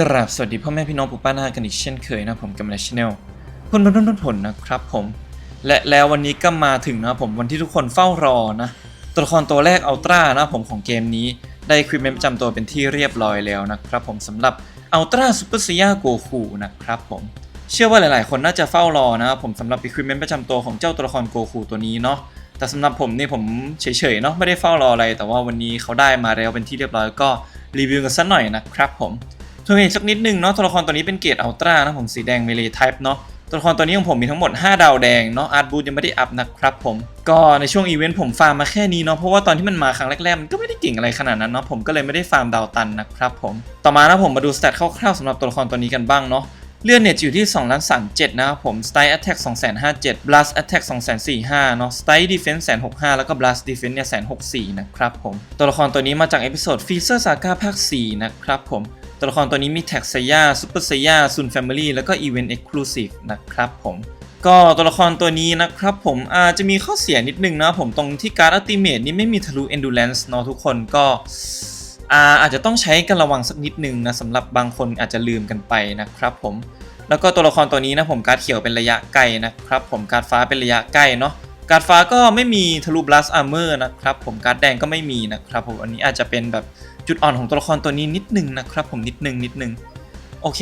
กราบสวัสดีพ่อแม่พี่น้องปู่ป้าน้ากันอีกเช่นเคยนะผมกับในช anel พลพันพันผลนะครับผม และแล้ววันนี้ก็มาถึงนะผมวันที่ทุกคนเฝ้ารอนะ ตัวละครตัวแรกอัลตร้านะผมของเกมนี้ได้ควิปเมนต์ประจำตัวเป็นที่เรียบร้อยแล้วนะครับผมสำหรับอัลตร้าซูเปอร์ซียาโกคูนะครับผมเชื่อว่าหลาย ๆ คนน่าจะเฝ้ารอนะครับผมสำหรับอีควิปเมนต์ประจำตัวของเจ้าตัวละครโกคูตัวนี้เนาะแต่สำหรับผมนี่ผมเฉย ๆ เนาะไม่ได้เฝ้ารออะไร แต่ว่าวันนี้เขาได้มาแล้วเป็นที่เรียบร้อยก็รีวิวกันสักหน่อยนะครับผม ทวนอีกสักนิดนึงเนาะตัวละครตัวนี้เป็นเกรดอัลตร้านะผมสีแดงเมเลไทป์เนาะตัวละครตัวนี้ของผมมีทั้งหมด 5 ดาวแดงเนาะอาร์ตบูยังไม่ได้อัพนะครับผมก็ในช่วงอีเวนต์ผมฟาร์มมาแค่นี้เนาะเพราะว่าตอนที่มันมาครั้งแรกๆมันก็ไม่ได้เก่งอะไรขนาดนั้นเนาะผมก็เลยไม่ได้ฟาร์มดาวตันนะครับผมต่อมานะผมมาดูสเตตคร่าวๆสำหรับตัวละครตัวนี้กันบ้างเนาะเลือดเนี่ยอยู่ที่2ล้าน37 นะครับผม Style Attack 2 5 0 0 Blast Attack 2 4 5 เนาะ Style Defense 1 6 5 แล้วก็ Blast Defense เนี่ย1 6 4 นะครับผม ตัวละครตัวนี้มาจากเอพิโซด Freezer Saga ภาค 4 นะครับผม ตัวละครตัวนี้มีแท็ก s ซย่า Super s ซย่า Sun Family แล้วก็ Event Exclusive นะครับผมก็ตัวละครตัวนี้นะครับผมอาจจะมีข้อเสียนิดนึงนะผมตรงที่การ์ดอัลติเมทนี่ไม่มีทะลุ Endurance เนาะทุกคนก็อาอาจจะต้องใช้กันระวังสักนิดนึงนะสำหรับบางคนอาจจะลืมกันไปนะครับผมแล้วก็ตัวละครตัวนี้นะผมการ์ดเขียวเป็นระยะไกลนะครับผมการ์ดฟ้าเป็นระยะใกล้เนาะการ์ดฟ้าก็ไม่มีทะลุบลัสอาร์เมอร์นะครับผมการ์ดแดงก็ไม่มีนะครับผมอันนี้อาจจะเป็นแบบ จุดอ่อนของตัวละครตัวนี้นิดนึงนะครับผมนิดนึงนิดนึงโอเค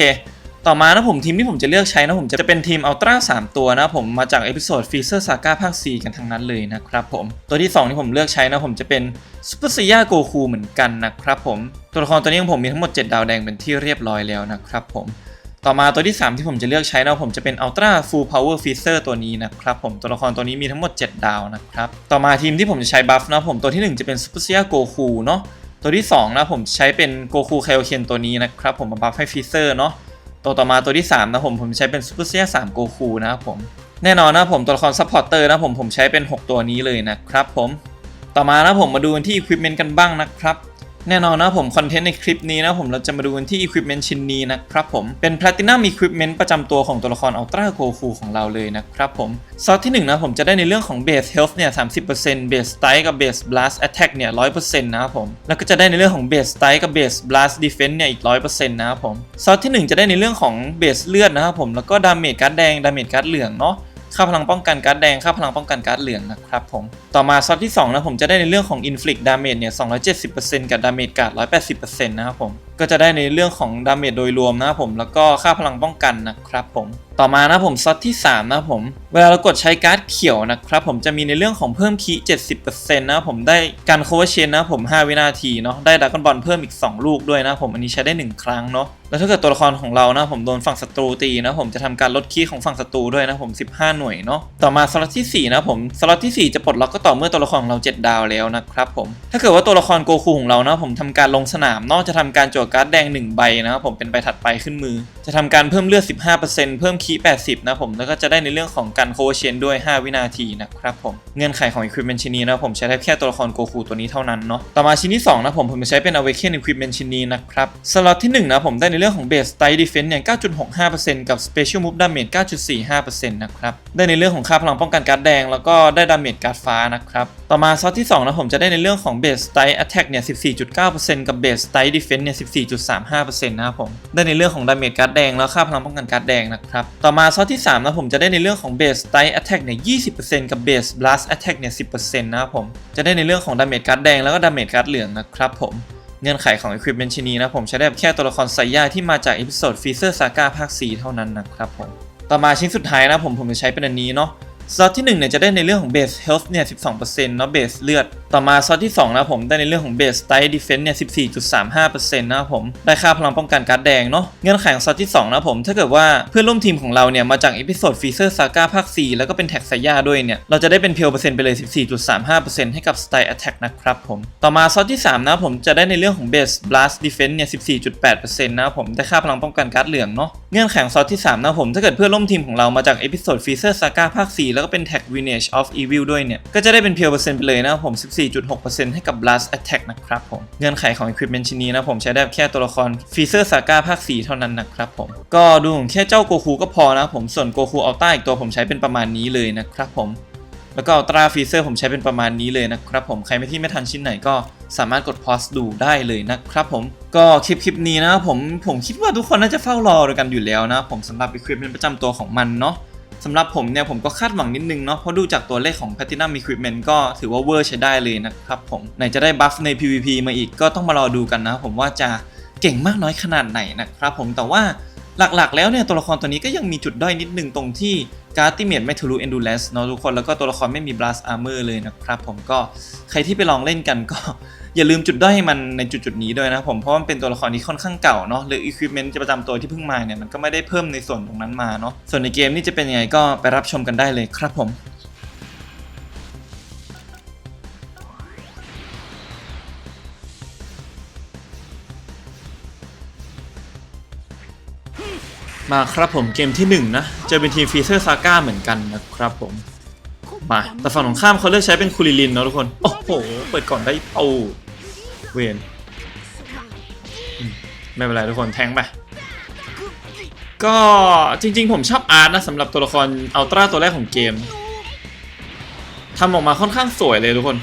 ต่อมานะผมทีมที่ผมจะเลือกใช้นะผมจะเป็นทีมอัลตร้า3ตัวนะผมมาจากเอพิโซดฟีเซอร์ซาก้าภาค 4 กันทั้งนั้นเลยนะครับผมตัวที่ 2 ที่ผมเลือกใช้นะผมจะเป็นซูเปอร์ซียาโกคูเหมือนกันนะครับผมตัวละครตัวนี้ของผมมีทั้งหมด 7 ดาวแดงเป็นที่เรียบร้อยแล้วนะครับผมต่อมาตัวที่ 3 ที่ผมจะเลือกใช้นะผมจะเป็น Ultra Full Power Freezer ตัวนี้นะครับผมตัวละครตัวนี้มีทั้งหมด 7 ดาวนะครับ ต่อมาทีมที่ผมจะใช้บัฟนะผมตัวที่ 1 จะเป็น Super s i a Goku เนาะ ตัวที่2นะผมใช้เป็นโกคูไคโอเคนตัวนี้นะครับผมมาบัฟให้ฟิเซอร์เนาะตัวต่อมาตัวที่3นะผมผมใช้เป็นซูเปอร์เซียสามโกคูนะครับผมแน่นอนนะผมตัวละครซัพพอร์เตอร์นะผมผมใช้เป็น 6 ตัวนี้เลยนะครับผมต่อมานะผมมาดูกันที่อุปกรณ์กันบ้างนะครับ แน่นอนนะผมคอนเทนต์ในคลิปนี้นะผมเราจะมาดูกันที่ Equipment ชิ้นนี้นะครับผมเป็น Platinum Equipment ประจำตัวของตัวละคร Ultra Goku ของเราเลยนะครับผมซอสที่1นะผมจะได้ในเรื่องของ Base Health เนี่ย 30% Base Strike กับ Base Blast Attack เนี่ย 100%นะครับผมแล้วก็จะได้ในเรื่องของ Base Strike กับ Base Blast Defense เนี่ยอีก 100%นะครับผมซอสที่ 1 จะได้ในเรื่องของ Base เลือดนะครับผมแล้วก็ Damage การ์ดแดง Damage การ์ดเหลืองเนาะ ค่าพลังป้องกันการ์ดแดง ค่าพลังป้องกันการ์ดเหลืองนะครับผม ต่อมาซอสที่2นะผมจะได้ในเรื่องของ Inflict Damage เนี่ย270%กับ Damage การ์ด180%นะครับผมก็จะได้ในเรื่องของ Damage โดยรวมนะครับผมแล้วก็ค่าพลังป้องกันนะครับผมต่อมานะผมซอสที่3นะผมเวลาเรากดใช้การ์ดเขียวนะครับผมจะมีในเรื่องของเพิ่มคี70%นะครับผมได้การ cover chain นะผม 5 วินาทีเนาะได้ดักกอนบอลเพิ่มอีก 2 ลูกด้วยนะผมอันนี้ใช้ได้ 1 ครั้งเนาะแล้วถ้าเกิดตัวละครของเรานะผมโดนฝั่งศัตรูตีนะผมจะทำการลดคีย์ของฝั่งศัตรูด้วยนะผม 15 หน่วยเนาะต่อมาสล็อตที่4นะผมสล็อตที่ 4 จะปลดล็อกก็ต่อเมื่อตัวละครของเรา 7 ดาวแล้วนะครับผมถ้าเกิดว่าตัวละครโกคูของเรานะผมทำการลงสนามนอกจะทำการจั่วการ์ดแดง 1 ใบนะครับผมเป็นใบถัดไปขึ้นมือ จะทำการเพิ่มเลือด 15%เพิ่มคี80 นะผม แล้วก็จะได้ในเรื่องของการโคเชนด้วย 5 วินาทีนะครับผม เงื่อนไขของ Equipment ชิ้นนี้นะผมใช้ได้แค่ตัวละครโกคูตัวนี้เท่านั้นเนาะ ต่อมาชิ้นที่ 2 นะผมผมจะใช้เป็น Awaken Equipment ชิ้นนี้นะครับ สล็อตที่ 1 นะผมได้ในเรื่องของ Base Style Defense เนี่ย 9.65%กับ Special Move Damage 9.45%นะครับ ได้ในเรื่องของค่าพลังป้องกันการ์ดแดง แล้วก็ได้ Damage การ์ดฟ้านะครับต่อมาซอสที่2นะผมจะได้ในเรื่องของ Base Style Attack เนี่ย14.9%กับ Base Style Defense เนี่ย14.35%นะครับผมได้ในเรื่องของ Damage การ์ดแดงแล้วค่าพลังป้องกันการ์ดแดงนะครับต่อมาซอสที่3นะผมจะได้ในเรื่องของ Base Style Attack เนี่ย20%กับ Base Blast Attack เนี่ย10%นะครับผมจะได้ในเรื่องของ Damage การ์ดแดงแล้วก็ Damage การ์ดเหลืองนะครับผมเงื่อนไขของ Equipment ชิ้นนี้นะผมใช้ได้แค่ตัวละครไซย่าที่มาจากเอพิโซด Freezer Saga ภาค 4 เท่านั้นนะครับผมต่อมาชิ้นสุดท้ายนะผมผมจะใช้เป็นอันนี้เนาะ ซอสที่1เนี่ยจะได้ในเรื่องของ base health เนี่ย12%เนาะ base เลือด ต่อมาซอสที่2นะผมได้ในเรื่องของ base style defense เนี่ย14.35%นะครับผมได้ค่าพลังป้องกันการ์ดแดงเนาะเงื่อนไขของซอสที่2นะผมถ้าเกิดว่าเพื่อนร่วมทีมของเราเนี่ยมาจากเอพิโซด Freezer Saga ภาค 4 แล้วก็เป็นแท็กไซย่าด้วยเนี่ยเราจะได้เป็นเพียวเปอร์เซ็นต์ไปเลย 14.35%ให้กับ style attack นะครับผมต่อมาซอสที่3นะผมจะได้ในเรื่องของ base blast defense เนี่ย14.8%นะผมได้ค่าพลังป้องกันการ์ดเหลืองเนาะเงื่อนไขของซอสที่3นะผมถ้าเกิดเพื่อนร่วมทีมของเรามาจากเอพิโซด Freezer Saga ภาค4แล้วก็เป็นแท็ก Lineage of Evil ด้วยเนี่ย ก็จะได้เป็นเพียวเปอร์เซ็นต์ไปเลยนะครับผม 14.6%ให้กับ Blast Attack นะครับผม เงื่อนไขของ Equipment ชิ้นนี้นะผมใช้ได้แค่ตัวละคร Freezer Saga ภาค 4 เท่านั้นนะครับผม ก็ดูแค่เจ้าโกคูก็พอนะผมส่วนโกคูอัลต้าอีกตัวผมใช้เป็นประมาณนี้เลยนะครับผมแล้วก็อัลตราฟีเซอร์ผมใช้เป็นประมาณนี้เลยนะครับผมใครไม่ที่ไม่ทันชิ้นไหนก็สามารถกดพอสดูได้เลยนะครับผมก็คลิปคลิปนี้นะครับผมผมคิดว่าทุกคนน่าจะเฝ้ารอกันอยู่แล้วนะผมสำหรับ equipment ประจำตัวของมันเนาะ สำหรับผมเนี่ยผมก็คาดหวังนิดนึงเนาะเพราะดูจากตัวเลขของ Platinum Equipment ก็ถือว่าเวอร์ใช้ได้เลยนะครับผมไหนจะได้บัฟใน PVP มาอีกก็ต้องมารอดูกันนะผมว่าจะเก่งมากน้อยขนาดไหนนะครับผมแต่ว่าหลักๆ แล้วเนี่ยตัวละครตัวนี้ก็ยังมีจุดด้อยนิดนึงตรงที่การ์ดติเมตไม่ทะลุ endurance เนาะทุกคนแล้วก็ตัวละครไม่มี blast armor เลยนะครับผมก็ใครที่ไปลองเล่นกันก็ อย่าลืมจุดด้อยให้มันในจุดๆนี้ด้วยนะผมเพราะมันเป็นตัวละครที่ค่อนข้างเก่าเนาะหรือ equipment ประจำตัวที่เพิ่งมาเนี่ยมันก็ไม่ได้เพิ่มในส่วนตรงนั้นมาเนาะส่วนในเกมนี่จะเป็นยังไงก็ไปรับชมกันได้เลยครับผมมาครับผมเกมที่ 1 นะ เจอเป็นทีมฟีเซอร์ซาก้าเหมือนกันนะครับผม มา แต่ฝั่งของข้ามเขาเลือกใช้เป็นคูริลินเนาะทุกคน โอ้โห เปิดก่อนได้เป้า เวนไม่เป็นไรทุกคนแทงไปก็จริง ๆ ผมชอบอาร์ตนะสำหรับตัวละครอัลตร้าตัวแรกของเกมทำออกมาค่อนข้างสวยเลยทุกคน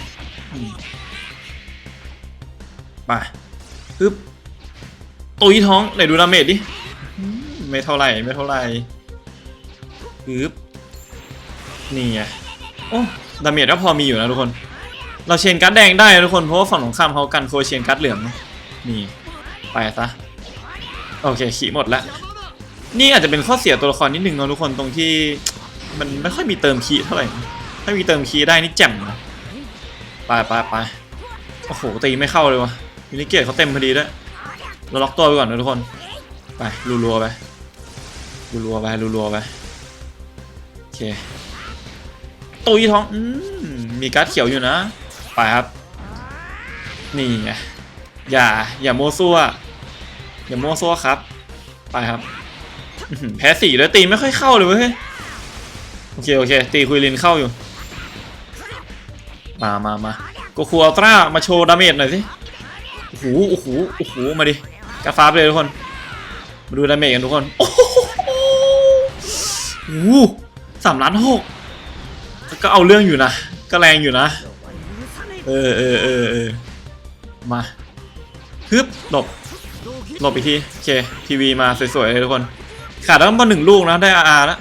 ไปปึ๊บตุยท้องไหนดูดาเมจดิไม่เท่าไหร่ไม่เท่าไหร่ปึ๊บนี่ไงโอ้ดาเมจก็พอมีอยู่นะทุกคน เราเชนการ์ดแดงได้ทุกคนเพราะว่าฝั่งของข้ามเขากันโคเชนการ์ดเหลืองนี่ไปซะโอเคขี่หมดแล้วนี่อาจจะเป็นข้อเสียตัวละครนิดนึงนะทุกคนตรงที่มันไม่ค่อยมีเติมคีเท่าไหร่ถ้ามีเติมคีได้นี่แจ่มนะไปไปไปโอ้โหตีไม่เข้าเลยวะมินิเกตเขาเต็มพอดีด้วยเราล็อกตัวไปก่อนนะทุกคนไปรัวๆไปรัวๆไปรัวๆไปโอเคตุยท้องอมมีการ์ดเขียวอยู่นะ ไปครับ นี่ไงอย่า อย่าโมซัวอย่าโมซัวครับ ไปครับ แพ้สี่แล้วตีไม่ค่อยเข้าเลยเว้ย โอเค โอเค ตีคุยลินเข้าอยู่ มามามาโกคูอัลตร้ามาโชว์ดาเมจหน่อยสิ โอ้โห โอ้โห โอ้โห มาดิกาฟ้าไปเลยทุกคน มาดูดาเมจกันทุกคน โอ้โหสามล้านหกก็เอาเรื่องอยู่นะ ก็แรงอยู่นะ เออเออเออเออมาฮึบหลบหลบอีกทีโอเคทีวีมาสวยๆเลยทุกคน ขาดแล้วมาหนึ่งลูกนะได้อาร์แล้ว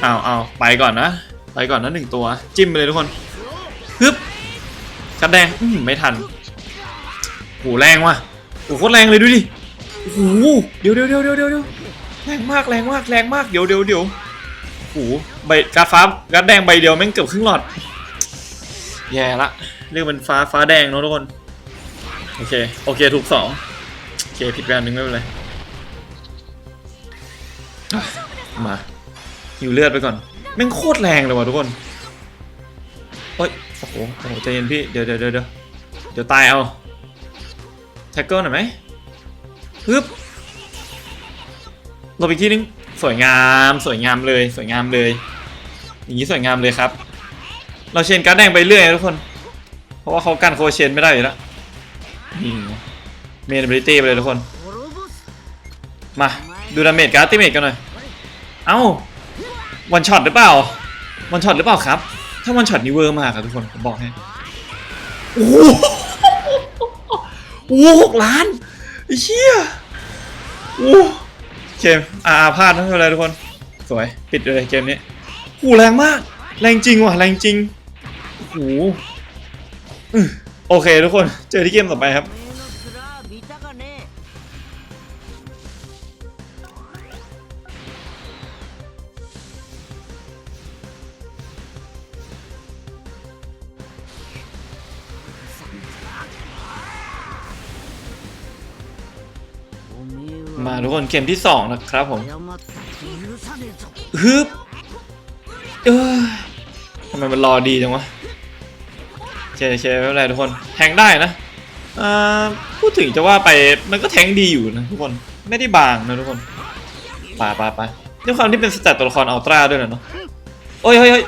เอาเอาไปก่อนนะ ไปก่อนนะหนึ่งตัว จิ้มไปเลยทุกคนฮึบกัดแดงอื้อหือไม่ทันโหแรงว่ะโหโคตรแรงเลยดูดิโอ้โหเดี๋ยวเดี๋ยวเดี๋ยวเดี๋ยวเดี๋ยวแรงมากแรงมากแรงมากเดี๋ยวเดี๋ยวเดี๋ยว โอ้โหใบการดฟ้าการดแดงใบเดียวแม่งเกือบครึ่งหลอด แย่ละเรียกเป็นฟ้าฟ้าแดงเนอะทุกคน โอเค โอเคถูกสองโอเคผิดไปอันหนึ่งไม่เป็นไรอะมาหิวเลือดไปก่อนแม่งโคตรแรงเลยว่ะทุกคนโอ้ยโอ้โหโอ้โหใจเย็นพี่เดี๋ยวเดี๋ยวเดี๋ยวเดี๋ยวเดี๋ยวตายเอาแท็กเกิลหน่อยไหมฮึบหลบอีกทีนึง สวยงามสวยงามเลยสวยงามเลย อย่างนี้สวยงามเลยครับ เราเชนการแดงไปเรื่อยนะทุกคน เพราะว่าเขากันโคเชนไม่ได้อยู่แล้วเมนบริตี้ไปเลยทุกคน มาดูดาเมจการ์ดติเมจกันหน่อย เอ้าวันช็อตหรือเปล่าวันช็อตหรือเปล่าครับ ถ้าวันช็อตนี่เวอร์มากครับทุกคนผมบอกให้โอ้โหโอ้โหหกล้านไอ้เชี่ยโอ้ เกมอาพลาดนะไม่เป็นไรทุกคน สวย ปิดเลยเกมนี้โอ้แรงมาก แรงจริงว่ะ แรงจริงโอ้โหอื้อโอเคทุกคน เจอที่เกมต่อไปครับ ทุกคนเข็มที่สองนะครับผมฮึบเออทำไมมันรอดีจังวะเชเชไม่เป็นไรทุกคนแทงได้นะอพูดถึงจะว่าไปมันก็แทงดีอยู่นะทุกคนไม่ได้บางนะทุกคนปาปาปาด้วยความที่เป็นสเตตตัวละครอัลตร้าด้วยนะเนาะโอ้ยเฮ้ยเฮ้ย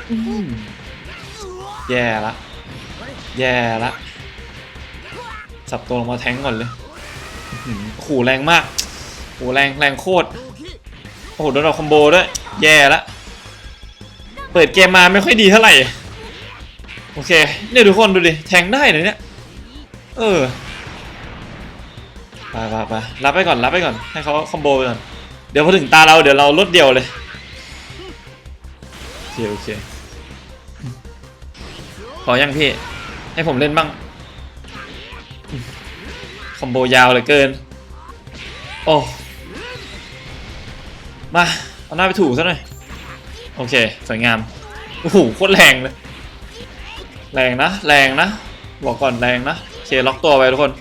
แย่ละแย่ละสับตัวลงมาแทงก่อนเลยขู่แรงมาก โอ้แรงแรงโคตร โอ้โหโดนเราคอมโบด้วย แย่ละ เปิดเกมมาไม่ค่อยดีเท่าไหร่ โอเค เนี่ยทุกคนดูดิ แทงได้เลยเนี่ย เออไปไปไปรับไปก่อนรับไปก่อน ให้เขาคอมโบไปก่อน เดี๋ยวพอถึงตาเราเดี๋ยวเราลดเดียวเลย โอเคโอเคพอยังพี่ ให้ผมเล่นบ้าง คอมโบยาวเหลือเกิน โอ้ มาเอาหน้าไปถูซะหน่อย โอเค สวยงาม โอ้โห โคตรแรงเลย แรงนะ แรงนะ บอกก่อนแรงนะเคล็อกตัวไว้ทุกคน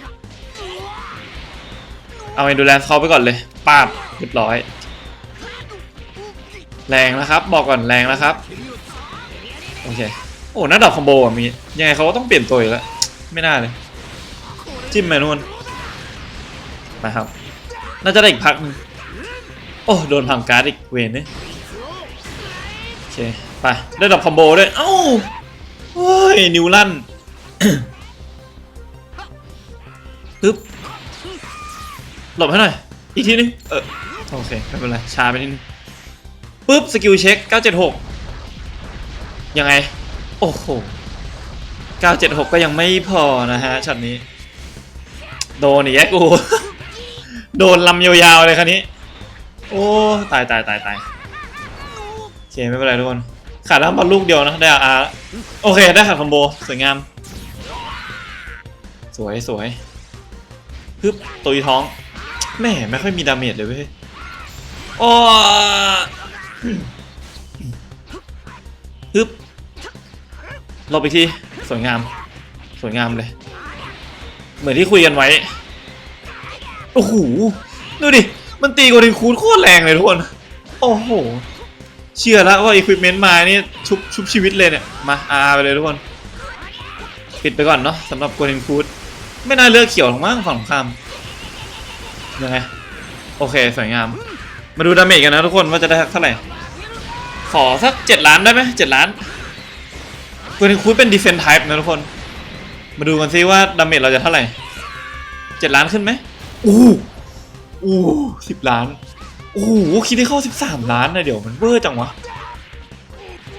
เอาเอนดูแลนเขาไปก่อนเลยป้าบเรียบร้อย แรงนะครับ บอกก่อนแรงนะครับ โอเค โอ้หน้าดอกคอมโบอะมี ยังไงเขาก็ต้องเปลี่ยนตัวอยู่แล้ว ไม่น่าเลย จิ้มไปนู่นนะครับ น่าจะได้อีกพักนึง โอ้โดนพังการ์ดอีกเวนเนี่ยโอเคไปได้ดอกคอมโบด้วยเอ้าโอ้ยนิวลั่นปึ๊บหลบให้หน่อย อีกทีนึงเออโอเคไม่เป็นไรช้าไปนิดนึงปึ๊บสกิลเช็ค 976 ยังไง โอ้โห 976 ก็ยังไม่พอนะฮะช็อตนี้ โดนอีกแยกกู โดนลำยาวๆเลยคันนี้ โอ้ ตายตายตายตายโอเคไม่เป็นไรทุกคน ขาดน้ำบอลลูกเดียวนะ ได้อาร์โอเค ได้ขาดคอมโบ สวยงาม สวยสวยฮึบตุยท้องแม่ไม่ค่อยมีดาเมจเลยเว้ยโอ้ฮึบหลบอีกที สวยงาม สวยงามเลย เหมือนที่คุยกันไว้ โอ้โห ดูดิ มันตีกว่าดินคูดโคตรแรงเลยทุกคน โอ้โห เชื่อแล้วว่าอุปกรณ์มานี่ชุบชุบชีวิตเลยเนี่ย มาอาไปเลยทุกคน ปิดไปก่อนเนาะสำหรับโกเด้นคูดไม่น่าเลือกเขียวหรอกมั้งฝั่งตรงข้ามยังไง โอเคสวยงาม มาดูดาเมจกันนะทุกคนว่าจะได้เท่าไหร่ ขอสักเจ็ดล้านได้ไหมเจ็ดล้านโกเด้นคูดเป็นดีเฟน s ์ไทป์นะทุกคน มาดูกันซิว่าดาเมจเราจะเท่าไหร่เจ็ดล้านขึ้นไหมอู้ อู้สิบล้าน โอ้โหคิดได้เข้าสิบสามล้านนะเดี๋ยวมันเวอร์จังวะ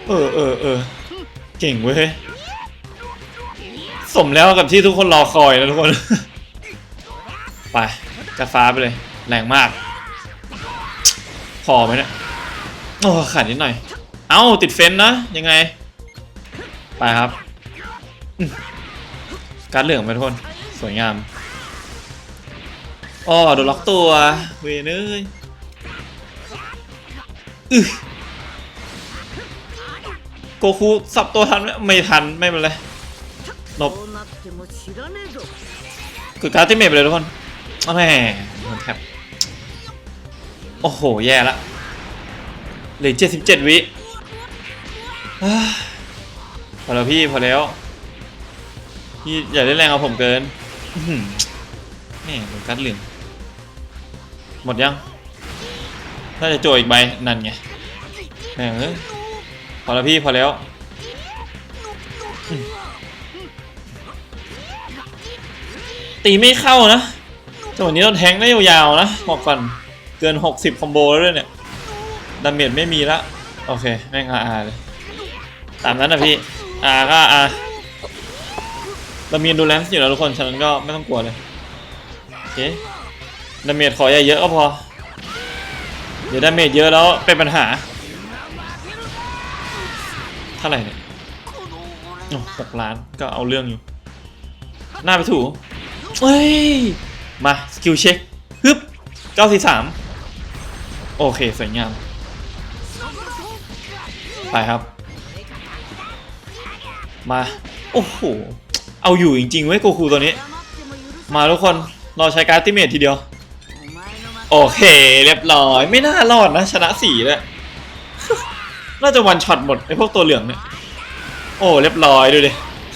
เออเออเออเก่งเว้ย สมแล้วกับที่ทุกคนรอคอยนะทุกคน ไปกระฟ้าไปเลย แรงมาก พอไหมเนี่ยโอ้ขาดนิดหน่อย เอ้า ติดเฟนนะ ยังไง ไปครับ การเหลืองไปทุกคน สวยงาม อ๋อโดนล็อกตัวเวเนยอึโกคูสับตัวทันไหมไม่ทันไม่เป็นไรหลบคือการที่เมทไปเลยทุกคนแหมมันแทบโอ้โห แย่ละเหลือเจ็ดสิบเจ็ดวิพอแล้วพี่ พอแล้ว พี่อย่าเล่นแรงเอาผมเกินนี่ผมกัดเหลือง หมดยัง น่าจะโจยอีกใบนั่นไงแม่งเอ้ยพอแล้วพี่พอแล้ว ตีไม่เข้านะจังหวะนี้เราแทงได้ยาวๆนะบอกก่อนเกิน 60 คอมโบแล้วด้วยเนี่ย ดาเมจไม่มีละ โอเค แม่งอาอาเลย ตามนั้นนะพี่อาก็อาเรามีดูแลนซ์อยู่แล้วทุกคน ฉะนั้นก็ไม่ต้องกลัวเลย โอเค ดาเมจขอใหญ่เยอะก็พอ เดี๋ยวดาเมจเยอะแล้วเป็นปัญหาเท่าไหร่เนี่ยหกล้านก็เอาเรื่องอยู่ หน้าไปถูเฮ้ย มา สกิลเช็คฮึบเก้าสี่สามโอเค สวยงาม ไปครับ มา โอ้โห เอาอยู่จริงๆเว้ยโกคูตัวนี้ มาทุกคน รอใช้การ์ดติเมททีเดียว โอเค เรียบร้อย ไม่น่ารอดนะ ชนะสี่เลยน่าจะวันช็อตหมดไอพวกตัวเหลืองเนี่ย โอ้เรียบร้อยดูดิ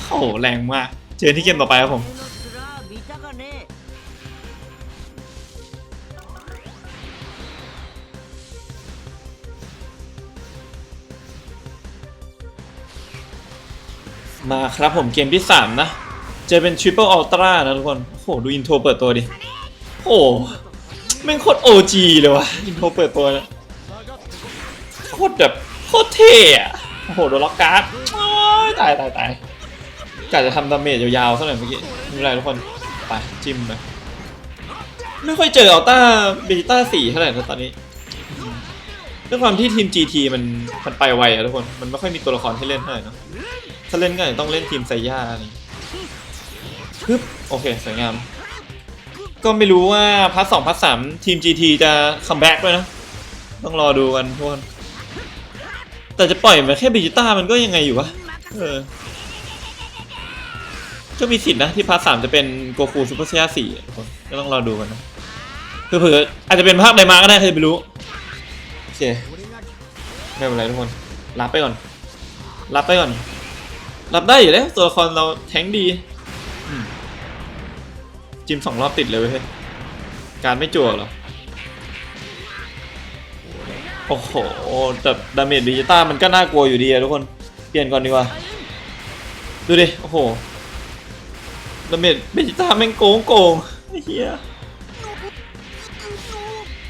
โอ้แรงมาก เจอที่เกมต่อไปครับผมมาครับผมเกมที่ 3 นะ จะเป็นทริปเปิลอัลตร้านะทุกคน โอ้โห ดูอินโทรเปิดตัวดิ โอ้ แม่งโคตร OG เลยวะอินโทรเปิดตัวนะโคตรแบบโคตรเท่อะโอ้โหโดนล็อกการ์ดโอ้ยตายตายตายกะจะทำดาเมจยาวๆซะหน่อยเมื่อกี้ไม่เป็นไรทุกคนไปจิ้มไปไม่ค่อยเจออัลต้าเบต้าสี่เท่าไหร่นะตอนนี้ด้วยความที่ทีม GT มันมันไปไวอะทุกคนมันไม่ค่อยมีตัวละครให้เล่นเท่าไหร่เนอะถ้าเล่นก็อาจจะต้องเล่นทีมไซย่าอะไรอย่างงี้ปึ๊บโอเคสวยงาม ก็ไม่รู้ว่าพาร์ทสองพาร์ทสามทีม GT จะคัมแบ็กด้วยนะ ต้องรอดูกันทุกคนแต่จะปล่อยมาแค่บิจิต้ามันก็ยังไงอยู่วะเออก็มีสิทธินะที่พาร์ทสามจะเป็นโกคูซูเปอร์เซียสี่ทุกคนก็ต้องรอดูกันนะเผื่ออาจจะเป็นภาคไดมาก็ได้ใครจะไปรู้ โอเค ไม่เป็นไรทุกคน รับไปก่อน รับไปก่อน รับได้อยู่แล้วตัวละครเราแทงดี จิมสองรอบติดเลยเว้ยการไม่จั่วเหรอ โอ้โห แต่ดาเมจดิจิต้ามันก็น่ากลัวอยู่ดีอะทุกคน เปลี่ยนก่อนดีกว่า ดูดิ โอ้โห ดาเมจดิจิต้าแม่งโกงโกงเฮีย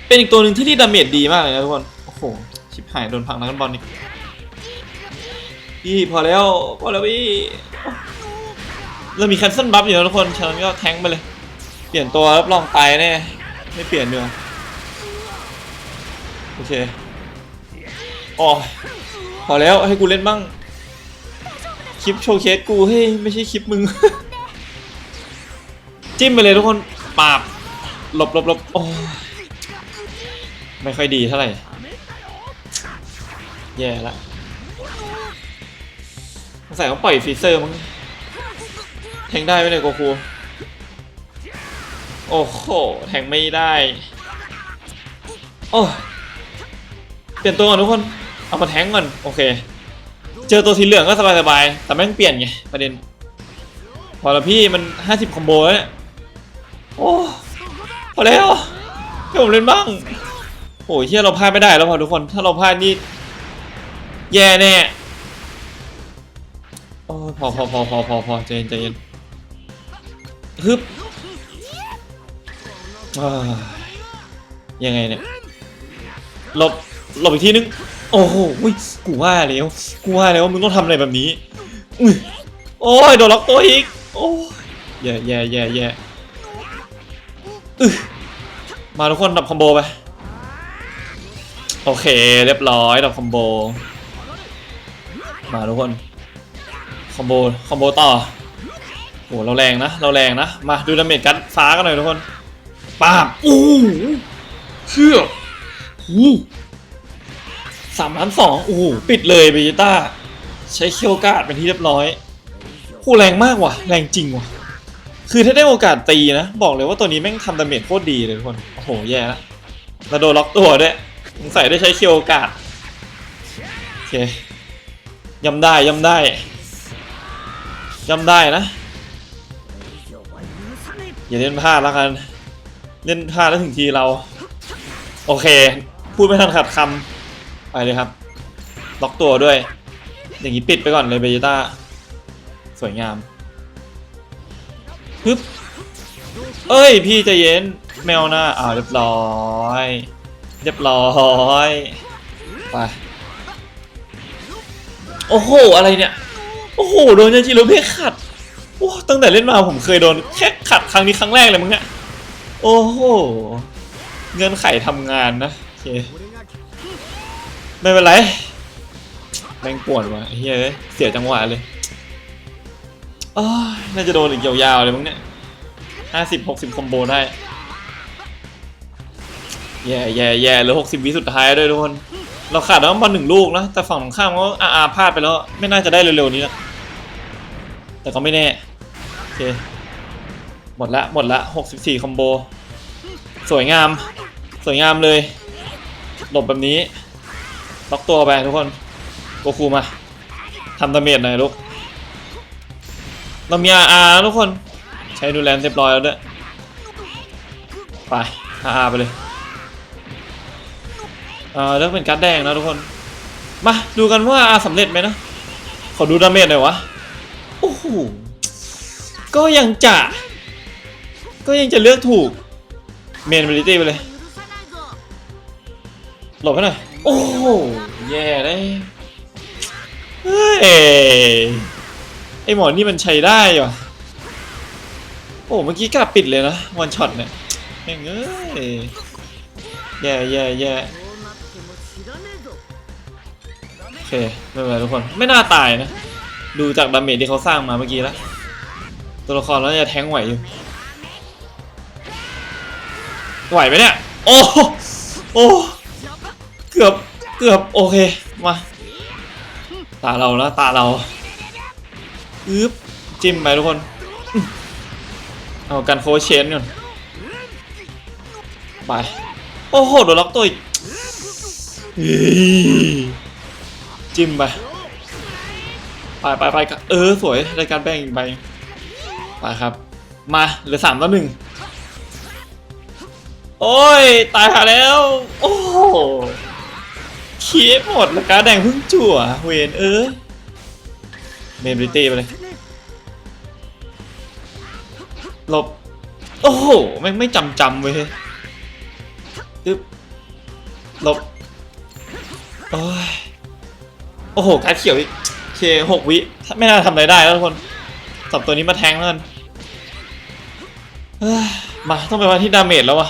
เป็นอีกตัวหนึ่งที่ที่ดาเมจดีมากเลยนะทุกคน โอ้โห ชิบหายโดนพังนักบอลอีกพี่พอแล้ว พอแล้วพี่ เรามีแคนเซิลบัฟอยู่นะทุกคน ฉะนั้นก็แทงไปเลย เปลี่ยนตัวรับรองตายแน่ไม่เปลี่ยนดีกว่าโอเคอ๋อพอแล้วให้กูเล่นบ้าง คลิปโชว์เคสกูเฮ้ยไม่ใช่คลิปมึง จิ้มไปเลยทุกคนปาบหลบหลบหลบโอ้ไม่ค่อยดีเท่าไหร่ แย่ละสงสัยเขาปล่อยฟีเซอร์มั้งแทงได้ไหมเนี่ยโกคู โอ้โห แทงไม่ได้ โอ้เปลี่ยนตัวก่อนทุกคน เอามาแทงก่อน โอเค เจอตัวสีเหลืองก็สบายๆ แต่แม่งเปลี่ยนไงประเด็น พอแล้วพี่มัน 50 คอมโบแล้วเนี่ย โอ้พอแล้วให้ผมเล่นบ้าง โอ้ยเฮียเราพลาดไม่ได้แล้วพอทุกคน ถ้าเราพลาดนี่ แย่แน่ โอ้พอพอพอพอพอพอใจเย็นใจเย็นฮึบ ยังไงเนี่ยหลบหลบอีกทีนึง โอ้โหกูว่าแล้วกูว่าแล้วมึงต้องทำอะไรแบบนี้อุ๊ยโอ้ยโดนล็อกตัวอีก โอ้ยแย่แย่แย่แย่มาทุกคนดับคอมโบไป โอเค เรียบร้อยดับคอมโบ มาทุกคน คอมโบ คอมโบต่อโหเราแรงนะ เราแรงนะ มาดูดาเมจกัดฟ้ากันหน่อยทุกคน ปาบอู้เชื่ออู้สามล้านสองโอ้ปิดเลยเบจิต้า ใช้เคียวกาดเป็นที่เรียบร้อยคู่แรงมากว่ะ แรงจริงว่ะ คือถ้าได้โอกาสตีนะ บอกเลยว่าตัวนี้แม่งทำดาเมจโคตรดีเลยทุกคน โอ้โห แย่ละแล้วโดนล็อกตัวด้วยสงสัยได้ใช้เคียวกาดโอเคย้ำได้ย้ำได้ย้ำได้นะ อย่าเล่นพลาดแล้วกัน เล่นพลาดแล้วถึงทีเรา โอเค พูดไม่ทันขัดคำไปเลยครับ ล็อกตัวด้วย อย่างนี้ปิดไปก่อนเลยเบจิต้า สวยงามฮึบเอ้ย พี่ใจเย็นแมวหน้าอ่าวเรียบร้อย เรียบร้อยไปโอ้โห อะไรเนี่ย โอ้โห โดนยันจิโรเบะขัดโอ้ตั้งแต่เล่นมาผมเคยโดนแค่ขัดครั้งนี้ครั้งแรกเลยมึงอะ โอ้โห เงินไขทำงานนะโอเคไม่เป็นไรแม่งปวดว่ะเฮ้ยเสียจังหวะเลยอ้ยน่าจะโดนอีกยาวๆเลยมึงเนี่ยห้าสิบหกสิบคอมโบได้ แย่แย่แย่เหลือหกสิบวิสุดท้ายด้วยทุกคน เราขาดน้ำบอลหนึ่งลูกนะ แต่ฝั่งตรงข้ามเขาอาอาพลาดไปแล้ว ไม่น่าจะได้เร็วๆนี้แล้วแต่ก็ไม่แน่ โอเค หมดละหมดละ 64 คอมโบ สวยงาม สวยงามเลย หลบแบบนี้ ล็อกตัวไปทุกคน โกคูมาทำดาเมจหน่อยลูกเรามีอาอาทุกคน ใช้ดูแลเรียบร้อยแล้วด้วย ไปอาอาไปเลย เออเลือกเป็นการ์ดแดงนะทุกคน มาดูกันว่าอาสำเร็จไหมนะ ขอดูดาเมจหน่อยวะ โอ้โห ก็ยังจะ ก็ยังจะเลือกถูกเมนเบลิตี้ไปเลย หลบให้หน่อย โอ้แย่เลยเฮ้ยไอหมอนี่มันใช้ได้เหรอ โอ้เมื่อกี้กลับปิดเลยนะวันช็อตเนี่ยแม่งเอ้ยแย่แย่แย่โอเคไม่เป็นไรทุกคนไม่น่าตายนะ ดูจากดาเมจที่เขาสร้างมาเมื่อกี้แล้วตัวละครแล้วจะแทงไหวอยู่ ไหวไหมเนี่ย โอ้โอ้เกือบเกือบโอเคมาตาเราแล้วตาเราอึ๊บจิ้มไปทุกคน เอากันโคเชนก่อนไป โอ้โหโดนล็อกตัวอีกจิ้มไป ไปไปไปเออ สวยรายการแบ่งอีกใบไปครับ มาเหลือสามต่อหนึ่ง โอ้ย ตายหาแล้ว โอ้โหเคียบหมดแล้วการแดงพิ่งจั่ว เวนเอ้ยเมนบริตี้ไปเลยหลบ โอ้โหไม่ไม่จำจำเว้ยตึ๊บหลบ โอ้ย โอ้โห การเขียวอีกเคหกวิ ไม่น่าทำอะไรได้แล้วทุกคนสับตัวนี้มาแทงแล้วกันมาต้องไปวันที่ดาเมจแล้ววะ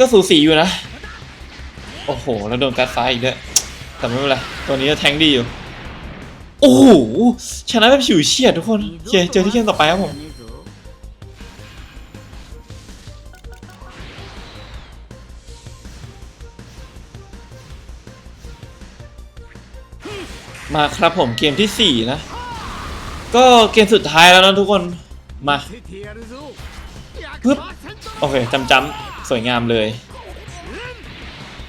ก็สูสีอยู่นะ โอ้โห แล้วโดนการฟ้าอีกด้วย แต่ไม่เป็นไร ตัวนี้แทงดีอยู่ โอ้โห ชนะแบบฉิวเฉียดทุกคนเจอเจอที่เกมต่อไปครับผม มาครับผมเกมที่ 4 นะ ก็เกมสุดท้ายแล้วนะทุกคน มาปึ๊บโอเคจำจำ สวยงามเลย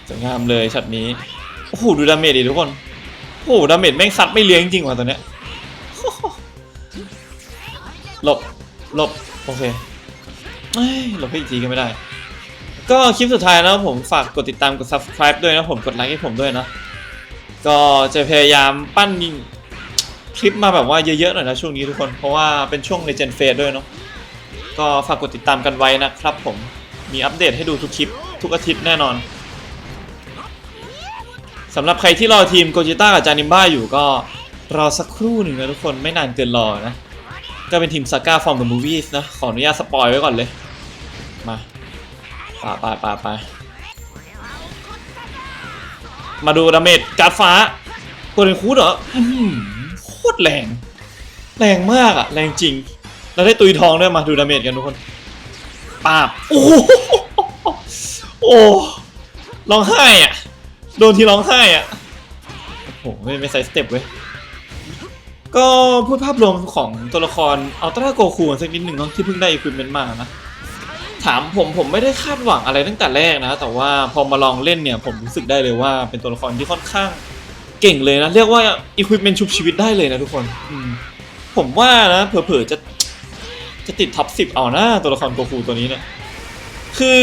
สวยงามเลยช็อตนี้ โอ้โหดูดาเมจดิทุกคน โอ้โหดาเมจแม่งซัดไม่เลี้ยงจริงว่ะตัวเนี้ยหลบหลบโอเคเหลบให้อีกทีก็ไม่ได้ ก็คลิปสุดท้ายนะผมฝากกดติดตามกด subscribe ด้วยนะผมกดไลค์ให้ผมด้วยนะก็จะพยายามปั้นคลิปมาแบบว่าเยอะๆหน่อยนะช่วงนี้ทุกคน เพราะว่าเป็นช่วง Legend Phase ด้วยเนาะก็ฝากกดติดตามกันไว้นะครับผม มีอัปเดตให้ดูทุกคลิป ทุกอาทิตย์แน่นอนสำหรับใครที่รอทีมโกจิต้ากับจานิมบ้าอยู่ก็รอสักครู่หนึ่งนะทุกคนไม่นานเกินรอนะ ก็เป็นทีมซาก้าฟอร์มกับมูวี่นะ ขออนุญาตสปอยไว้ก่อนเลย มาไปไปไปไปมาดูดาเมจการ์ดฟ้าโกลเด้นคูดเหรออื้อหือโคตรแรง แรงมากอะแรงจริง เราได้ตุยทองด้วยมาดูดาเมจกันทุกคน ปาบโอ้โหโอ้ร้องไห้อะโดนที่ร้องไห้อะโอ้โหไม่ไม่ใส่สเต็ปเว้ย ก็พูดภาพรวมของตัวละครอัลตร้าโกคูสักนิดหนึ่งเนาะที่เพิ่งได้อุปเมนต์มานะ ถามผมผมไม่ได้คาดหวังอะไรตั้งแต่แรกนะ แต่ว่าพอมาลองเล่นเนี่ย ผมรู้สึกได้เลยว่าเป็นตัวละครที่ค่อนข้างเก่งเลยนะ เรียกว่าอุปเมนต์ชุบชีวิตได้เลยนะทุกคน อืมผมว่านะเผลอๆจะ จะติดท็อปสิบเอานะตัวละครโกคูตัวนี้เนี่ยคือ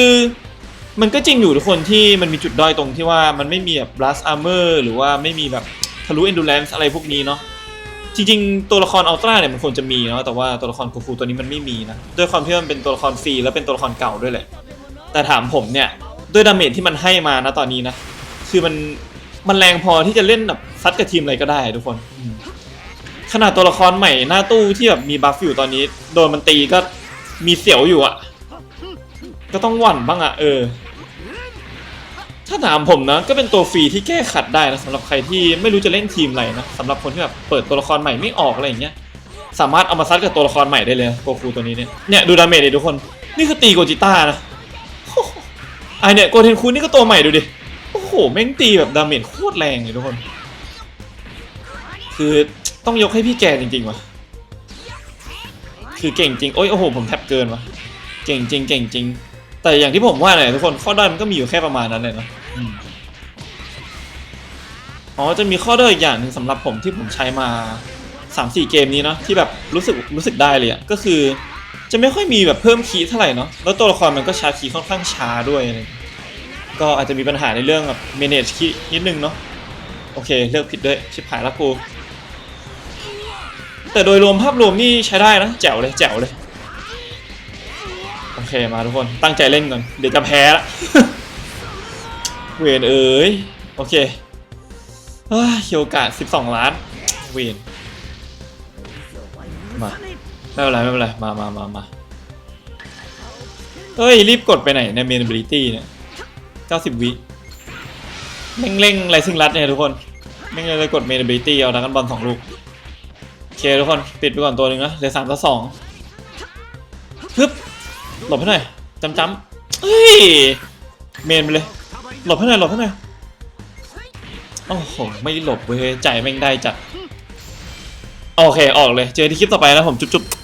มันก็จริงอยู่ทุกคนที่มันมีจุดด้อยตรงที่ว่ามันไม่มีแบบ blast armor หรือว่าไม่มีแบบทะลุ endurance อะไรพวกนี้เนาะจริงๆ ตัวละครอัลตร้าเนี่ยมันควรจะมีเนาะแต่ว่าตัวละครกูฟูตัวนี้มันไม่มีนะด้วยความที่มันเป็นตัวละครฟรีแล้วเป็นตัวละครเก่าด้วยแหละ แต่ถามผมเนี่ยด้วยดาเมจที่มันให้มานะตอนนี้นะ คือมันมันแรงพอที่จะเล่นแบบซัดกับทีมอะไรก็ได้ทุกคน ขนาดตัวละครใหม่หน้าตู้ที่แบบมีบัฟอยู่ตอนนี้ โดนมันตีก็มีเสียวอยู่อะก็ต้องหวั่นบ้างอะเออ ถ้าถามผมนะ ก็เป็นตัวฟรีที่แก้ขัดได้นะสำหรับใครที่ไม่รู้จะเล่นทีมอะไรนะสำหรับคนที่แบบเปิดตัวละครใหม่ไม่ออกอะไรอย่างเงี้ยสามารถเอามาซัดกับตัวละครใหม่ได้เลยโกคูตัวนี้เนี่ยเนี่ยดูดาเมจดิทุกคน นี่คือตีโกจิต้านะไอเนี่ยโกเทนคูนี่ก็ตัวใหม่ดูดิโอ้โหแม่งตีแบบดาเมจโคตรแรงเลยทุกคน คือต้องยกให้พี่แกจริงๆว่ะคือเก่งจริง โอ้ยโอ้โหผมแทบเกินว่ะเก่งจริงเก่งจริง แต่อย่างที่ผมว่าเนี่ยทุกคนข้อด้อยมันก็มีอยู่แค่ประมาณนั้นเลยเนาะอ๋อจะมีข้อด้อยอีกอย่างหนึ่งสำหรับผมที่ผมใช้มาสามสี่เกมนี้เนาะที่แบบรู้สึกรู้สึกได้เลยอะก็คือ จะไม่ค่อยมีแบบเพิ่มคีย์เท่าไหร่เนาะแล้วตัวละครมันก็ชาร์จคีย์ค่อนข้างช้าด้วยอะไรอย่างเงี้ยก็อาจจะมีปัญหาในเรื่องแบบ manage คีย์นิดนึงเนาะโอเคเลือกผิดด้วยชิบหายแล้วกู แต่โดยรวมภาพรวมนี่ใช้ได้นะแจ๋วเลยแจ๋วเลยโอเคมาทุกคนตั้งใจเล่นก่อนเดี๋ยวจะแพ้ละเวนเอ๋ยโอเคเฮียวกาสองล้านเวนมาไม่เป็นไรไม่เป็นไรมามามามาเฮ้ย รีบกดไปไหนในเมนบิลิตี้เนี่ยเก้าสิบวิเร่งเร่งไรซึ่งรัดเนี่ยทุกคนเม่งเลยกดเมนบิลิตี้เอาดังกันบอลสองลูก เคทุกคนปิดไปก่อนตัวหนึ่งนะเหลือสามต่อสองฮึบหลบให้หน่อยจำจำเฮ้ยเมนไปเลย หลบให้หน่อยหลบให้หน่อยโอ้โหไม่หลบเว้ยใจแม่งได้จัดโอเคออกเลย เจอที่คลิปต่อไปนะผมจุ๊บๆ